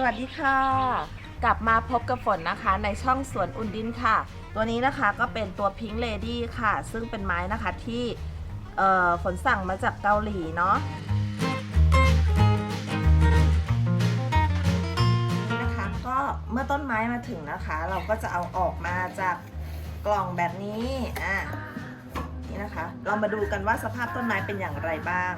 สวัสดีค่ะ กลับมาพบกับฝนนะคะในช่องสวนอุ่นดินค่ะ ตัวนี้นะคะก็เป็นตัวพิง k ์เลดี้ค่ะ ซึ่งเป็นไม้นะคะที่ฝนสั่งมาจากเกาหลีเนาะนี่นะคะก็เมื่อต้นไม้มาถึงนะคะ เราก็จะเอาออกมาจากกล่องแบบนี้อะนี่นะคะ เรามาดูกันว่าสภาพต้นไม้เป็นอย่างไรบ้าง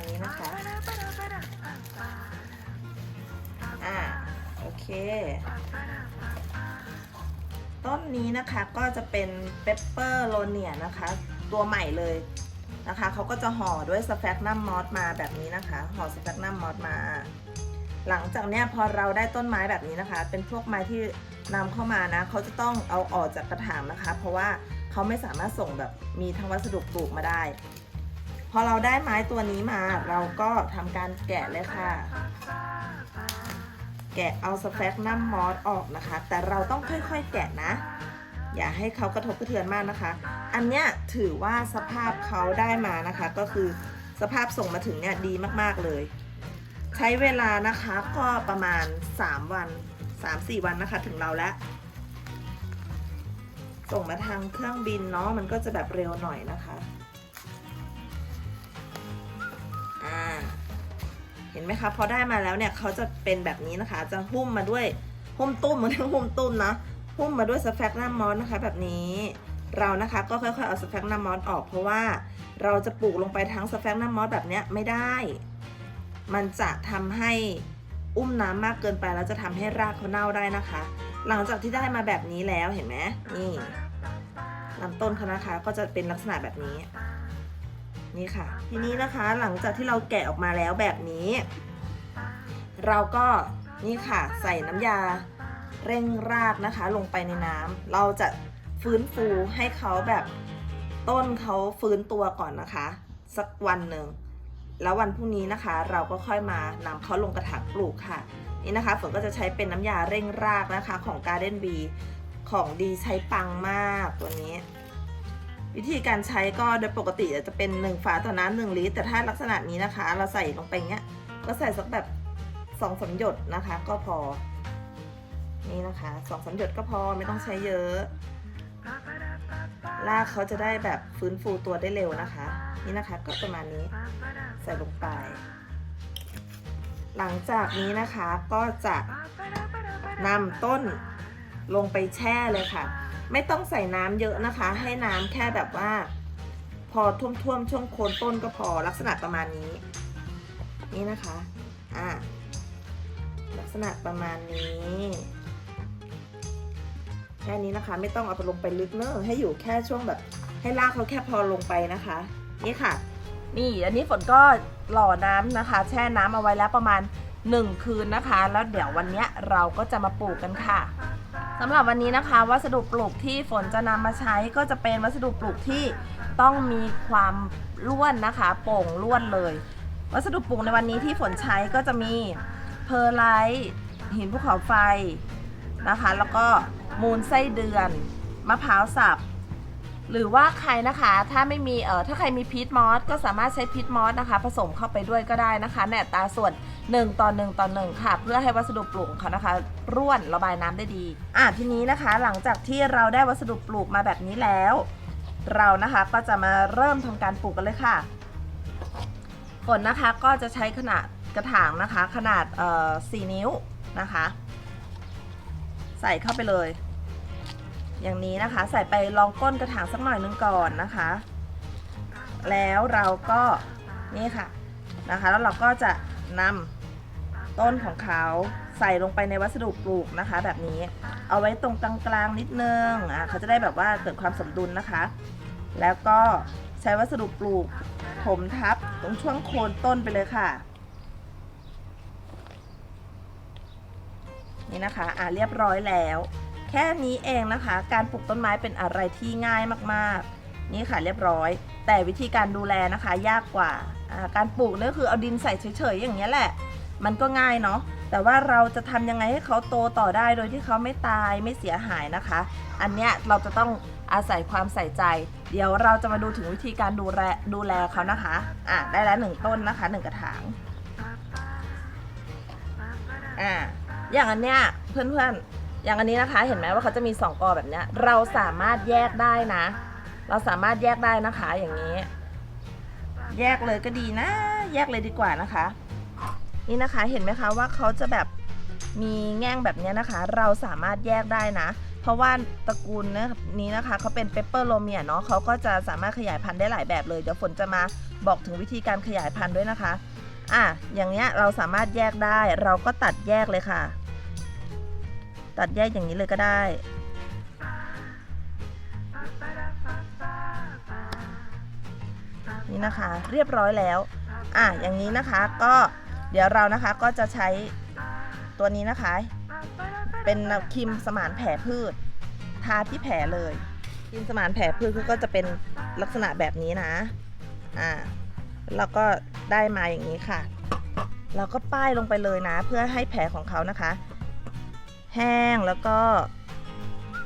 ณนี้นะคะ อ่า โอเค ต้นนี้นะคะก็จะเป็นเปปเปอร์โลเนียนะคะ ตัวใหม่เลยนะคะ เขาก็จะห่อด้วยสแฟกนัมมอสมาแบบนี้นะคะ ห่อสแฟกนัมมอสมา หลังจากเนี้ยพอเราได้ต้นไม้แบบนี้นะคะ เป็นพวกไม้ที่นำเข้ามานะ เขาจะต้องเอาออกจากกระถางนะคะ เพราะว่าเขาไม่สามารถส่งแบบมีทั้งวัสดุปลูกมาได้ พอเราได้ไม้ตัวนี้มา เราก็ทำการแกะเลยค่ะ แกะเอาสแฟกนัมมอสออกนะคะ แต่เราต้องค่อยๆแกะนะ อย่าให้เขากระทบกระเทือนมากนะคะ อันเนี้ยถือว่าสภาพเขาได้มานะคะ ก็คือสภาพส่งมาถึงเนี่ยดีมากๆเลย ใช้เวลานะคะก็ประมาณ 3 วัน 3-4 วันนะคะถึงเราแล้วส่งมาทางเครื่องบินเนาะมันก็จะแบบเร็วหน่อยนะคะ เห็นไหมคะพอได้มาแล้วเนี่ยเขาจะเป็นแบบนี้นะคะ จะหุ้มมาด้วยหุ้มตุ้มเหมือนหุ้มตุ้มนะหุ้มมาด้วยสแฟกนัมมอสนะคะ แบบนี้เรานะคะก็ค่อยๆเอาสแฟกนัมมอสออก เพราะว่าเราจะปลูกลงไปทั้งสแฟกนัมมอสแบบเนี้ยไม่ได้ มันจะทำให้อุ้มน้ำมากเกินไปแล้วจะทำให้รากเขาเน่าได้นะคะ หลังจากที่ได้มาแบบนี้แล้วเห็นไหมนี่ลำต้นเขานะคะก็จะเป็นลักษณะแบบนี้ นี่ค่ะ ทีนี้นะคะหลังจากที่เราแกะออกมาแล้วแบบนี้ เราก็นี่ค่ะใส่น้ำยาเร่งรากนะคะ ลงไปในน้ำเราจะฟื้นฟูให้เขาแบบต้นเขาฟื้นตัวก่อนนะคะ สักวันหนึ่งแล้ววันพรุ่งนี้นะคะ เราก็ค่อยมานำเขาลงกระถางปลูกค่ะ นี่นะคะฝนก็จะใช้เป็นน้ำยาเร่งรากนะคะของ Garden B ของดีใช้ปังมากตัวนี้ วิธีการใช้ก็โดยปกติจะเป็น 1 ฝาต่อน้ำหนึ่งลิตร แต่ถ้าลักษณะนี้นะคะ เราใส่ลงไปเงี้ย ก็ใส่สักแบบ2องสามหยดนะคะ ก็พอ นี่นะคะสองสามหยดก็พอไม่ต้องใช้เยอะรากเขาจะได้แบบฟื้นฟูตัวได้เร็วนะคะ นี่นะคะก็ประมาณนี้ใส่ลงไป หลังจากนี้นะคะก็จะนำต้นลงไปแช่เลยค่ะ ไม่ต้องใส่น้ำเยอะนะคะ ให้น้ำแค่แบบว่า พอท่วมๆช่วงโคนต้นก็พอลักษณะประมาณนี้ นี่นะคะอ่าลักษณะประมาณนี้แค่นี้นะคะ ไม่ต้องเอาไปลงไปลึกเนอะให้อยู่แค่ช่วงแบบ ให้รากเขาแค่พอลงไปนะคะ นี่ค่ะ นี่อันนี้ฝนก็หล่อน้ำนะคะ แช่น้ำเอาไว้แล้วประมาณ 1 คืนนะคะ แล้วเดี๋ยววันนี้เราก็จะมาปลูกกันค่ะ สำหรับวันนี้นะคะ วัสดุปลูกที่ฝนจะนำมาใช้ก็จะเป็นวัสดุปลูกที่ต้องมีความร่วนนะคะ โป่งร่วนเลย วัสดุปลูกในวันนี้ที่ฝนใช้ก็จะมีเพอร์ไลท์หินภูเขาไฟนะคะ แล้วก็มูลไส้เดือน มะพร้าวสับ หรือว่าใครนะคะถ้าไม่มีเอ่อถ้าใครมีพีทมอสก็สามารถใช้พีทมอสนะคะ ผสมเข้าไปด้วยก็ได้นะคะในอัตราส่วน 1 ต่อ 1 ต่อ 1 ค่ะ เพื่อให้วัสดุปลูกของเขานะคะร่วนระบายน้ำได้ดีอะทีนี้นะคะ หลังจากที่เราได้วัสดุปลูกมาแบบนี้แล้ว เรานะคะก็จะมาเริ่มทำการปลูกกันเลยค่ะฝนนะคะก็จะใช้ขนาดกระถางนะคะ ขนาดเอ่อ4นิ้วนะคะ ใส่เข้าไปเลย อย่างนี้นะคะ ใส่ไปลองก้นกระถางสักหน่อยนึงก่อนนะคะ แล้วเราก็นี่ค่ะนะคะ แล้วเราก็จะนำต้นของเขาใส่ลงไปในวัสดุปลูกนะคะ แบบนี้เอาไว้ตรงกลางๆนิดนึงอะเขาจะได้แบบว่าเกิดความสมดุลนะคะ แล้วก็ใช้วัสดุปลูกผมทับตรงช่วงโคนต้นไปเลยค่ะ นี่นะคะ อ่าเรียบร้อยแล้ว แค่นี้เองนะคะ การปลูกต้นไม้เป็นอะไรที่ง่ายมากๆ นี่ค่ะเรียบร้อย แต่วิธีการดูแลนะคะยากกว่า การปลูกเนี่ยคือเอาดินใส่เฉยๆอย่างเงี้แหละ มันก็ง่ายเนาะ แต่ว่าเราจะทำยังไงให้เขาโตต่อได้โดยที่เขาไม่ตายไม่เสียหายนะคะ อันเนี้ยเราจะต้องอาศัยความใส่ใจ เดี๋ยวเราจะมาดูถึงวิธีการดูแลดูแลเขานะคะ อะได้แล้วหนึ่งต้นนะคะหนึ่งกระถาง อ่าอย่างอันเนี้ยเพื่อนๆ อย่างอันนี้นะคะเห็นไหมว่าเขาจะมีสองกอแบบเนี้ย เราสามารถแยกได้นะ เราสามารถแยกได้นะคะอย่างนี้ แยกเลยก็ดีนะ แยกเลยดีกว่านะคะ นี่นะคะเห็นไหมคะว่าเขาจะแบบมีแง่งแบบนี้นะคะ เราสามารถแยกได้นะ เพราะว่าตระกูลนี้นะคะเขาเป็นเปเปอร์โลเมียเนาะเขาก็จะสามารถขยายพันธุ์ได้หลายแบบเลยเดี๋ยวฝนจะมาบอกถึงวิธีการขยายพันธุ์ด้วยนะคะอะอย่างเนี้ยเราสามารถแยกได้เราก็ตัดแยกเลยค่ะ ตัดแยกอย่างนี้เลยก็ได้ นี่นะคะเรียบร้อยแล้ว อะอย่างนี้นะคะก็เดี๋ยวเรานะคะก็จะใช้ตัวนี้นะคะ เป็นครีมสมานแผลพืช ทาที่แผลเลยครีมสมานแผลพืชก็จะเป็นลักษณะแบบนี้นะ อ่าแล้วก็ได้มาอย่างนี้ค่ะ เราก็ป้ายลงไปเลยนะ เพื่อให้แผลของเขานะคะ แห้งแล้วก็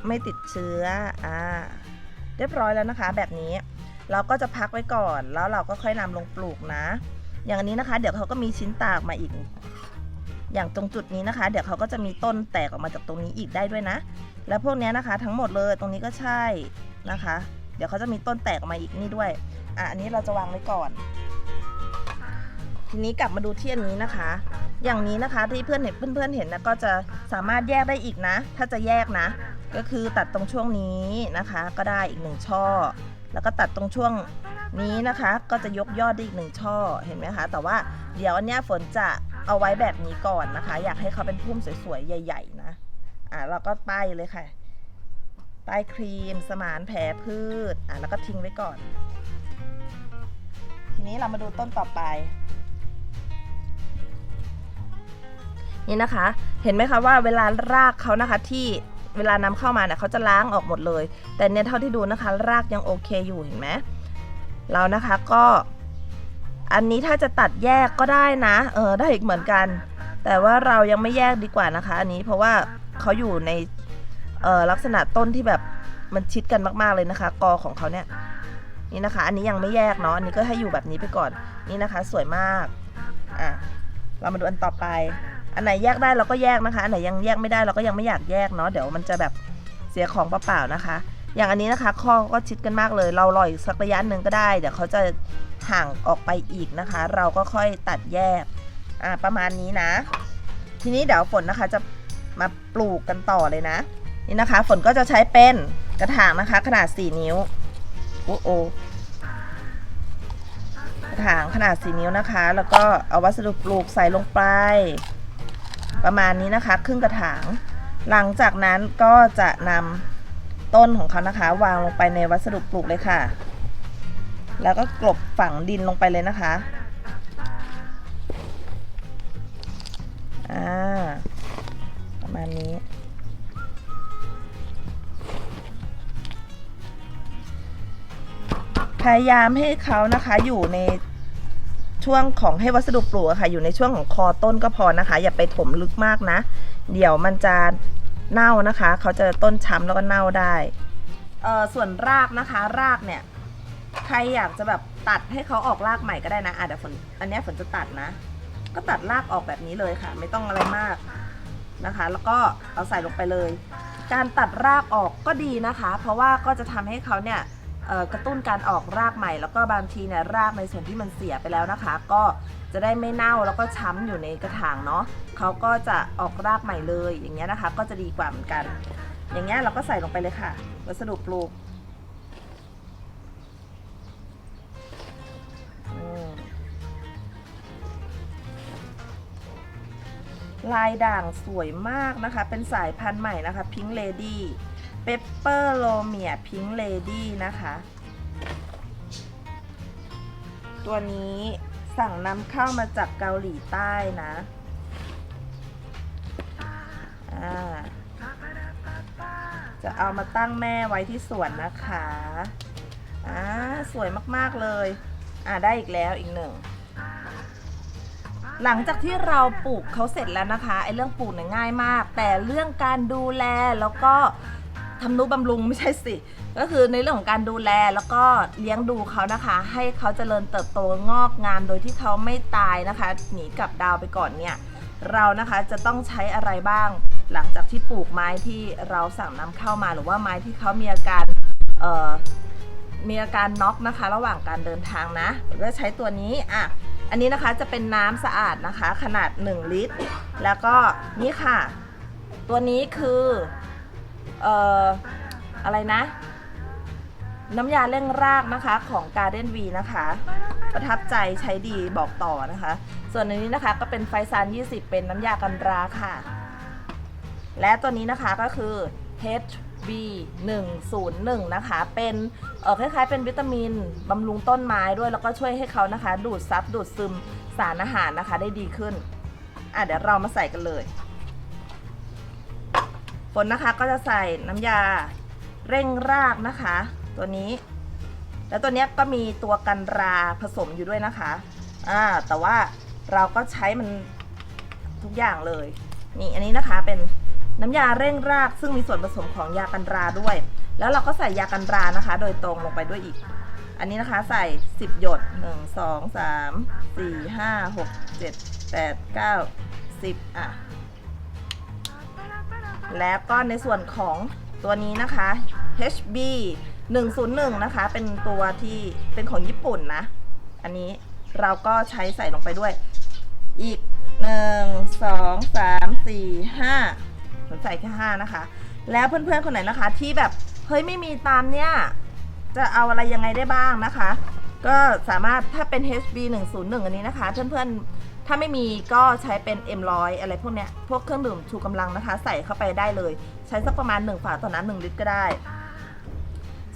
ไม่ติดเชื้ออ่าเรียบร้อยแล้วนะคะ แบบนี้เราก็จะพักไว้ก่อนแล้วเราก็ค่อยนำลงปลูกนะ อย่างนี้นะคะ เดี๋ยวเขาก็มีชิ้นตากมาอีก อย่างตรงจุดนี้นะคะ เดี๋ยวเขาก็จะมีต้นแตกออกมาจากตรงนี้อีกได้ด้วยนะ แล้วพวกนี้นะคะ ทั้งหมดเลยตรงนี้ก็ใช่นะคะ เดี๋ยวเขาจะมีต้นแตกออกมาอีกนี่ด้วยอะอันนี้เราจะวางไว้ก่อน ทีนี้กลับมาดูที่อันนี้นะคะ อย่างนี้นะคะที่เพื่อนเห็นเพื่อนๆเห็นนะก็จะสามารถแยกได้อีกนะ ถ้าจะแยกนะ ก็คือตัดตรงช่วงนี้นะคะ ก็ได้อีกหนึ่งช่อ แล้วก็ตัดตรงช่วงนี้นะคะ ก็จะยกยอดได้อีกหนึ่งช่อเห็นไหมคะ แต่ว่าเดี๋ยวอันเนี้ยฝนจะเอาไว้แบบนี้ก่อนนะคะ อยากให้เขาเป็นพุ่มสวยๆ ใหญ่ ๆ นะ อะเราก็ป้ายเลยค่ะป้ายครีม สมานแผลพืช อะแล้วก็ทิ้งไว้ก่อน ทีนี้เรามาดูต้นต่อไป นี่นะคะ เห็นไหมคะว่าเวลารากเขานะคะที่เวลานำเข้ามาเนี่ยเขาจะล้างออกหมดเลย แต่เนี่ยเท่าที่ดูนะคะ รากยังโอเคอยู่เห็นไหมเรานะคะก็ อันนี้ถ้าจะตัดแยกก็ได้นะ เออได้อีกเหมือนกัน แต่ว่าเรายังไม่แยกดีกว่านะคะ อันนี้เพราะว่าเขาอยู่ในเออลักษณะต้นที่แบบมันชิดกันมากๆเลยนะคะ กอของเขาเนี่ยนี่นะคะ อันนี้ยังไม่แยกเนาะอันนี้ก็ให้อยู่แบบนี้ไปก่อนนี่นะคะ สวยมากอะเรามาดูอันต่อไป อันไหนแยกได้เราก็แยกนะคะ อันไหนยังแยกไม่ได้เราก็ยังไม่อยากแยกเนาะ เดี๋ยวมันจะแบบเสียของเปล่าๆนะคะ อย่างอันนี้นะคะ ข้อก็ชิดกันมากเลย เรารออีกสักระยะหนึ่งก็ได้ เดี๋ยวเขาจะห่างออกไปอีกนะคะ เราก็ค่อยตัดแยก อ่า ประมาณนี้นะ ทีนี้เดี๋ยวฝนนะคะจะมาปลูกกันต่อเลยนะ นี่นะคะ ฝนก็จะใช้เป็นกระถางนะคะ ขนาด 4 นิ้ว โอ้โอกระถางขนาด 4 นิ้วนะคะ แล้วก็เอาวัสดุปลูกใส่ลงไป ประมาณนี้นะคะ ครึ่งกระถาง หลังจากนั้นก็จะนำต้นของเขานะคะ วางลงไปในวัสดุปลูกเลยค่ะ แล้วก็กลบฝังดินลงไปเลยนะคะอ่าประมาณนี้พยายามให้เขานะคะอยู่ใน ช่วงของให้วัสดุปลูกค่ะ อยู่ในช่วงของคอต้นก็พอนะคะ อย่าไปถมลึกมากนะ เดี๋ยวมันจะเน่านะคะ เขาจะต้นช้ำแล้วก็เน่าได้เออส่วนรากนะคะ รากเนี่ย ใครอยากจะแบบตัดให้เขาออกรากใหม่ก็ได้นะอะเดี๋ยวฝนอันนี้ฝนจะตัดนะ ก็ตัดรากออกแบบนี้เลยค่ะ ไม่ต้องอะไรมากนะคะ แล้วก็เอาใส่ลงไปเลย การตัดรากออกก็ดีนะคะ เพราะว่าก็จะทำให้เขาเนี่ย กระตุ้นการออกรากใหม่ แล้วก็บางทีเนี่ยรากในส่วนที่มันเสียไปแล้วนะคะ ก็จะได้ไม่เน่าแล้วก็ช้ำอยู่ในกระถางเนาะเขาก็จะออกรากใหม่เลยอย่างเงี้ยนะคะ ก็จะดีกว่าเหมือนกัน อย่างเงี้ยเราก็ใส่ลงไปเลยค่ะ วัสดุปลูกลายด่างสวยมากนะคะ เป็นสายพันธุ์ใหม่นะคะ Pink Lady เปปเปอร์โลเมียพิงเลดี้นะคะ ตัวนี้สั่งนำเข้ามาจากเกาหลีใต้นะจะเอามาตั้งแม่ไว้ที่สวนนะคะอ่าสวยมากๆเลย อ่าได้อีกแล้วอีกหนึ่ง หลังจากที่เราปลูกเขาเสร็จแล้วนะคะไอ้เรื่องปลูกเนี่ยง่ายมาก แต่เรื่องการดูแลแล้วก็ ทำนุบำรุงไม่ใช่สิ ก็คือในเรื่องของการดูแลแล้วก็เลี้ยงดูเขานะคะ ให้เขาเจริญเติบโตงอกงามโดยที่เขาไม่ตายนะคะ หนีกลับดาวไปก่อนเนี่ย เรานะคะจะต้องใช้อะไรบ้าง หลังจากที่ปลูกไม้ที่เราสั่งนำเข้ามาหรือว่าไม้ที่เขามีอาการเอ่อมีอาการน็อกนะคะ ระหว่างการเดินทางนะเราก็ใช้ตัวนี้อะอันนี้นะคะจะเป็นน้ำสะอาดนะคะ ขนาด 1 ลิตร แล้วก็นี่ค่ะ ตัวนี้คือ เอ่ออะไรนะ น้ำยาเร่งรากนะคะของ Garden V นะคะ ประทับใจใช้ดีบอกต่อนะคะ ส่วนอันนี้นะคะก็เป็นไฟซาน 20 เป็นน้ำยากันราค่ะ และตัวนี้นะคะก็คือ HB 101นะคะ เป็นเออคล้ายๆ เป็นวิตามินบำรุงต้นไม้ด้วยแล้วก็ช่วยให้เขานะคะ ดูดซับดูดซึมสารอาหารนะคะได้ดีขึ้น อะเดี๋ยวเรามาใส่กันเลย ฝนนะคะก็จะใส่น้ำยาเร่งรากนะคะ ตัวนี้ แล้วตัวนี้ก็มีตัวกันราผสมอยู่ด้วยนะคะอ่าแต่ว่าเราก็ใช้มันทุกอย่างเลย นี่อันนี้นะคะเป็นน้ำยาเร่งรากซึ่งมีส่วนผสมของยากันราด้วย แล้วเราก็ใส่ยากันรานะคะ โดยตรงลงไปด้วยอีก อันนี้นะคะใส่ 10 หยด 1 2 3 4 5 6 7 8 9 10 อะ แล้วก็ในส่วนของตัวนี้นะคะ HB 101 นะคะ เป็นตัวที่เป็นของญี่ปุ่นนะ อันนี้เราก็ใช้ใส่ลงไปด้วย อีก 1 2 3 4 5ผมใส่แค่5นะคะ แล้วเพื่อนๆคนไหนนะคะที่แบบ เฮ้ยไม่มีตามเนี่ย จะเอาอะไรยังไงได้บ้างนะคะ ก็สามารถถ้าเป็น HB 101 อันนี้นะคะ เพื่อนๆ ถ้าไม่มีก็ใช้เป็น M100 อะไรพวกเนี้ย พวกเครื่องดื่มชูกำลังนะคะ ใส่เข้าไปได้เลย ใช้สักประมาณ 1 ฝาต่อน้ำ1ลิตรก็ได้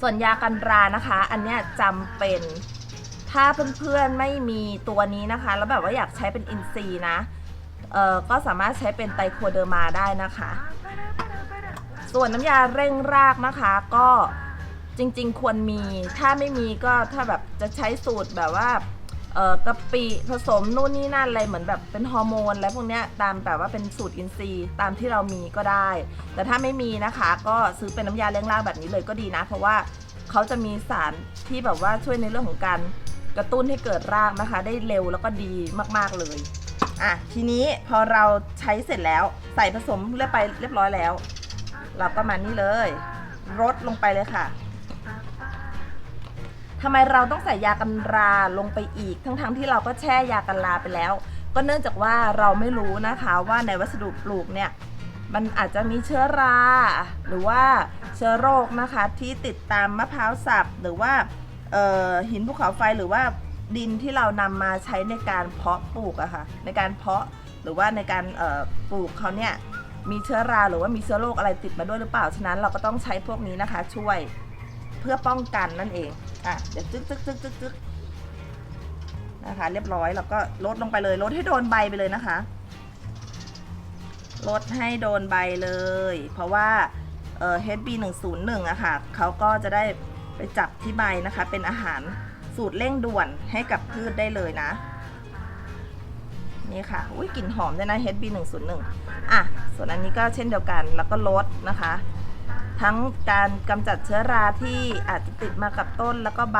ส่วนยากันรานะคะ อันเนี้ยจำเป็น ถ้าเพื่อนๆไม่มีตัวนี้นะคะ แล้วแบบว่าอยากใช้เป็นอินซีนะ เอ่อ ก็สามารถใช้เป็นไตรโคเดอร์มาได้นะคะ ส่วนน้ำยาเร่งรากนะคะก็จริงๆ ควรมี ถ้าไม่มีก็ถ้าแบบจะใช้สูตรแบบว่า เอ่อกะปิผสมนู่นนี่นั่นอะไรเหมือนแบบเป็นฮอร์โมนอะไรพวกเนี้ยตามแบบว่าเป็นสูตรอินทรีย์ตามที่เรามีก็ได้ แต่ถ้าไม่มีนะคะ ก็ซื้อเป็นน้ำยาเร่งรากแบบนี้เลยก็ดีนะ เพราะว่าเขาจะมีสารที่แบบว่าช่วยในเรื่องของการกระตุ้นให้เกิดรากนะคะ ได้เร็วแล้วก็ดีมากๆเลยอะทีนี้พอเราใช้เสร็จแล้วใส่ผสมเรียบไปเรียบร้อยแล้ว เราก็มานี่เลยรดลงไปเลยค่ะ ทำไมเราต้องใส่ยากันราลงไปอีก ทั้งๆที่เราก็แช่ยากันราไปแล้ว ก็เนื่องจากว่าเราไม่รู้นะคะว่าในวัสดุปลูกเนี่ยมันอาจจะมีเชื้อรา หรือว่าเชื้อโรคนะคะที่ติดตามมะพร้าวสับหรือว่าหินภูเขาไฟหรือว่าดินที่เรานำมาใช้ในการเพาะปลูกอะค่ะในการเพาะหรือว่าในการปลูกเขาเนี่ยมีเชื้อราหรือว่ามีเชื้อโรคอะไรติดมาด้วยหรือเปล่า ฉะนั้นเราก็ต้องใช้พวกนี้นะคะช่วย เพื่อป้องกันนั่นเอง อะ เดี๋ยวจึ๊กจึ๊กจึ๊กจึ๊กจึ๊กนะคะ เรียบร้อยแล้วก็ลดลงไปเลยลดให้โดนใบไปเลยนะคะลดให้โดนใบเลย เพราะว่าเอ่อ HB 101อะค่ะเขาก็จะได้ไปจับที่ใบนะคะ เป็นอาหารสูตรเร่งด่วนให้กับพืชได้เลยนะ นี่ค่ะ อุ้ยกลิ่นหอมด้วยนะ HB 101อะ ส่วนอันนี้ก็เช่นเดียวกันแล้วก็ลดนะคะ ทั้งการกำจัดเชื้อราที่อาจจะติดมากับต้นแล้วก็ใบ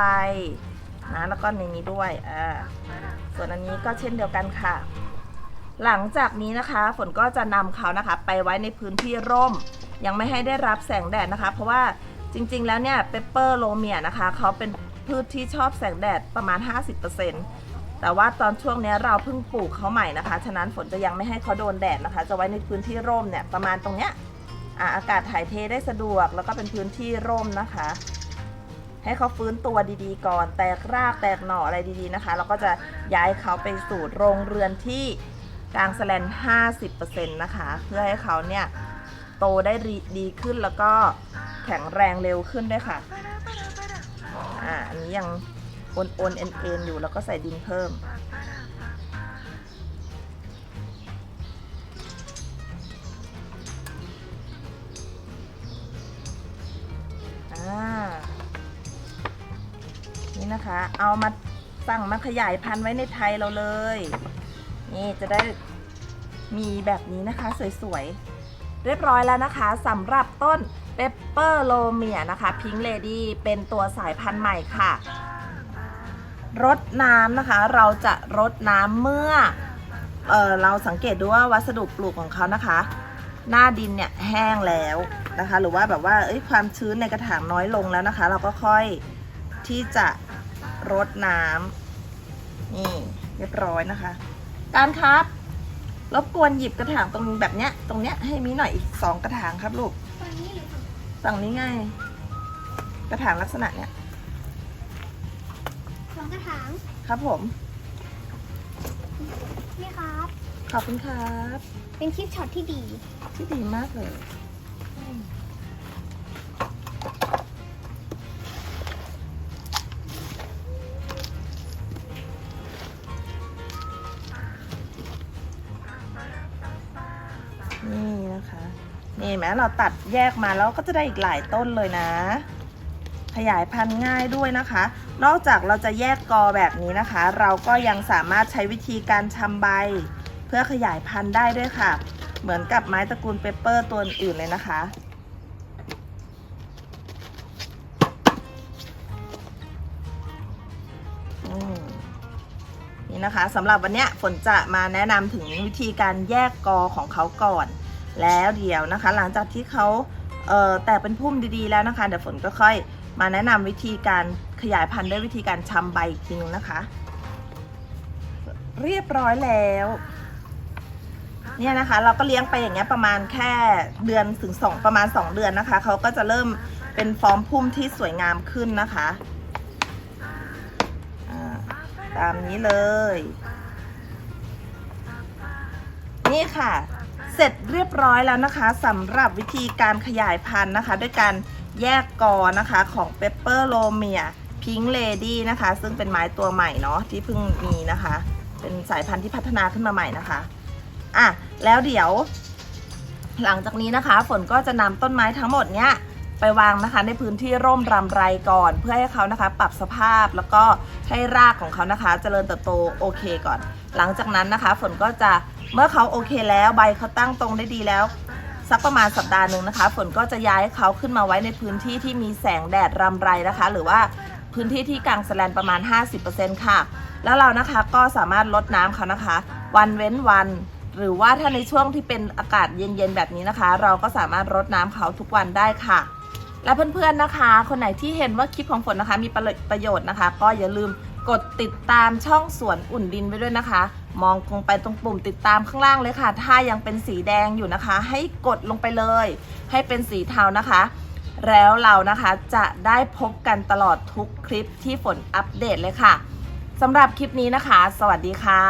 นะแล้วก็ในนี้ด้วยอ่าส่วนอันนี้ก็เช่นเดียวกันค่ะ หลังจากนี้นะคะฝนก็จะนำเขานะคะ ไปไว้ในพื้นที่ร่ม ยังไม่ให้ได้รับแสงแดดนะคะ เพราะว่าจริง ๆ แล้วเนี่ยเปเปอร์โลเมียนะคะเขาเป็นพืชที่ชอบแสงแดดประมาณ 50%แต่ว่าตอนช่วงนี้เราเพิ่งปลูกเขาใหม่นะคะ ฉะนั้นฝนจะยังไม่ให้เขาโดนแดดนะคะ จะไว้ในพื้นที่ร่มเนี่ยประมาณตรงเนี้ย อากาศถ่ายเทได้สะดวก แล้วก็เป็นพื้นที่ร่มนะคะ ให้เขาฟื้นตัวดีๆ ก่อน แตกรากแตกหน่ออะไรดีๆนะคะ เราก็จะย้ายเขาไปสู่โรงเรือนที่กลางแสลน50%นะคะ เพื่อให้เขาเนี่ยโตได้ดีขึ้นแล้วก็แข็งแรงเร็วขึ้นด้วยค่ะ อ่าอันนี้ยังโอนโอนเอ็นเอ็นอยู่แล้วก็ใส่ดินเพิ่ม เอามาสั่งมาขยายพันธุ์ไว้ในไทยเราเลย นี่จะได้มีแบบนี้นะคะสวยๆ เรียบร้อยแล้วนะคะสำหรับต้นเปปเปอร์โลเมียนะคะพิงเลดี้เป็นตัวสายพันธุ์ใหม่ค่ะ รดน้ำนะคะ เราจะรดน้ำเมื่อเออเราสังเกตดูว่าวัสดุปลูกของเขานะคะ หน้าดินเนี่ยแห้งแล้วนะคะ หรือว่าแบบว่าความชื้นในกระถางน้อยลงแล้วนะคะ เราก็ค่อยที่จะ รดน้ำนี่เรียบร้อยนะคะ การครับรบกวนหยิบกระถางตรงแบบเนี้ย ตรงเนี้ยให้มีหน่อยอีกสองกระถางครับลูกฝั่งนี้หรือฝั่งฝั่งนี้ไงกระถางลักษณะเนี้ยสองกระถาง ครับผม นี่ครับ ขอบคุณครับ เป็นคลิปช็อตที่ดี ที่ดีมากเลย ไหมเราตัดแยกมาแล้วก็จะได้อีกหลายต้นเลยนะ ขยายพันธุ์ง่ายด้วยนะคะ นอกจากเราจะแยกกอแบบนี้นะคะ เราก็ยังสามารถใช้วิธีการชำใบ เพื่อขยายพันธุ์ได้ด้วยค่ะ เหมือนกับไม้ตระกูลเปเปอร์ตัวอื่นเลยนะคะนี่นะคะสำหรับวันนี้ฝนจะมาแนะนำถึงวิธีการแยกกอของเขาก่อน แล้วเดี๋ยวนะคะ หลังจากที่เขาเแตกเป็นพุ่มดีๆแล้วนะคะ เดี๋ยวฝนก็ค่อยมาแนะนำวิธีการขยายพันธุ์ด้วยวิธีการชำใบอีกทีนึงนะคะ เรียบร้อยแล้วเนี่ยนะคะ เราก็เลี้ยงไปอย่างเงี้ยประมาณแค่เดือนถึงสองประมาณ 2 เดือนนะคะเขาก็จะเริ่มเป็นฟอร์มพุ่มที่สวยงามขึ้นนะคะตามนี้เลย นี่ค่ะ เสร็จเรียบร้อยแล้วนะคะสำหรับวิธีการขยายพันธุ์นะคะ ด้วยการแยกกอนะคะของ Pepper l o m i a Pink Lady นะคะ ซึ่งเป็นไม้ตัวใหม่เนาะที่เพิ่งมีนะคะ เป็นสายพันธุ์ที่พัฒนาขึ้นมาใหม่นะคะอะแล้วเดี๋ยว หลังจากนี้นะคะ ฝนก็จะนำต้นไม้ทั้งหมดเนี้ย ไปวางนะคะในพื้นที่ร่มรำไรก่อน เพื่อให้เขานะคะ ปรับสภาพแล้วก็ให้รากของเขานะคะเจริญเติบโตโอเคก่อน หลังจากนั้นนะคะ ฝนก็จะเมื่อเขาโอเคแล้วใบเขาตั้งตรงได้ดีแล้ว สักประมาณสัปดาห์หนึ่งนะคะ ฝนก็จะย้ายเขาขึ้นมาไว้ในพื้นที่ที่มีแสงแดดรำไรนะคะ หรือว่าพื้นที่ที่กลางแสแลนประมาณ 50%ค่ะ แล้วเรานะคะก็สามารถลดน้ำเขานะคะ วันเว้นวันหรือว่าถ้าในช่วงที่เป็นอากาศเย็นๆแบบนี้นะคะ เราก็สามารถรดน้ำเขาทุกวันได้ค่ะ และเพื่อนๆนะคะ คนไหนที่เห็นว่าคลิปของฝนนะคะ มีประโยชน์นะคะ ก็อย่าลืมกดติดตามช่องสวนอุ่นดินไว้ด้วยนะคะ มองลงไปตรงปุ่มติดตามข้างล่างเลยค่ะ ถ้ายังเป็นสีแดงอยู่นะคะ ให้กดลงไปเลย ให้เป็นสีเทานะคะ แล้วเรานะคะจะได้พบกันตลอดทุกคลิปที่ฝนอัปเดตเลยค่ะสำหรับคลิปนี้นะคะ สวัสดีค่ะ